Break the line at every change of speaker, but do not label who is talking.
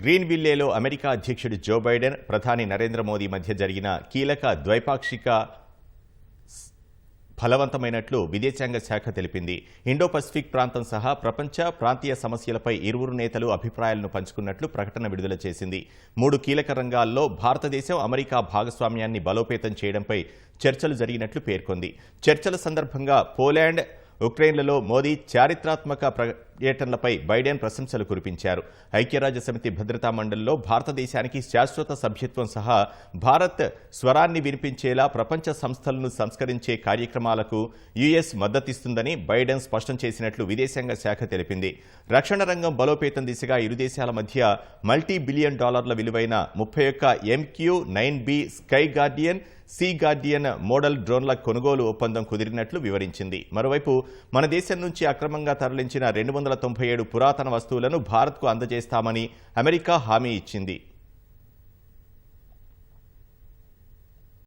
Green విల్లేలో America అధ్యక్షుడు Joe Biden ప్రధాని నరేంద్ర మోదీ మధ్య జరిగిన కీలక ద్వైపాక్షిక ఫలవంతమైనట్లు విదేశాంగ శాఖ తెలిపింది. ఇండో పసిఫిక్ ప్రాంతం సహా ప్రపంచ ప్రాంతీయ సమస్యలపై ఇరువురు నేతలు అభిప్రాయాలను పంచుకున్నట్లు ప్రకటన విడుదల చేసింది. మూడు కీలక రంగాల్లో భారతదేశం అమెరికా భాగస్వామ్యాన్ని బలోపేతం చేయడంపై చర్చలు జరిగినట్లు పేర్కొంది. చర్చల సందర్భంగా పోలాండ్ ఉక్రెయిన్లలో మోదీ చారిత్రాత్మక పర్యటనలపై బైడెన్ ప్రశంసలు కురిపించారు. ఐక్యరాజ్యసమితి భద్రతా మండలిలో భారతదేశానికి శాశ్వత సభ్యత్వం సహా భారత్ స్వరాన్ని వినిపించేలా ప్రపంచ సంస్థలను సంస్కరించే కార్యక్రమాలకు యుఎస్ మద్దతిస్తుందని బైడెన్ స్పష్టం చేసినట్లు విదేశాంగ శాఖ తెలిపింది. రక్షణ రంగం బలోపేతం దిశగా ఇరు దేశాల మధ్య మల్టీ బిలియన్ డాలర్ల విలువైన ముప్పై ఒక్క MQ nine B Sky Guardian Sea Guardian model డ్రోన్ల కొనుగోలు ఒప్పందం కుదిరినట్లు వివరించింది. మరోవైపు మన దేశం నుంచి అక్రమంగా తరలించిన రెండు వందల వందల తొంభై ఏడు పురాతన వస్తువులను భారత్కు అందజేస్తామని అమెరికా హామీ ఇచ్చింది.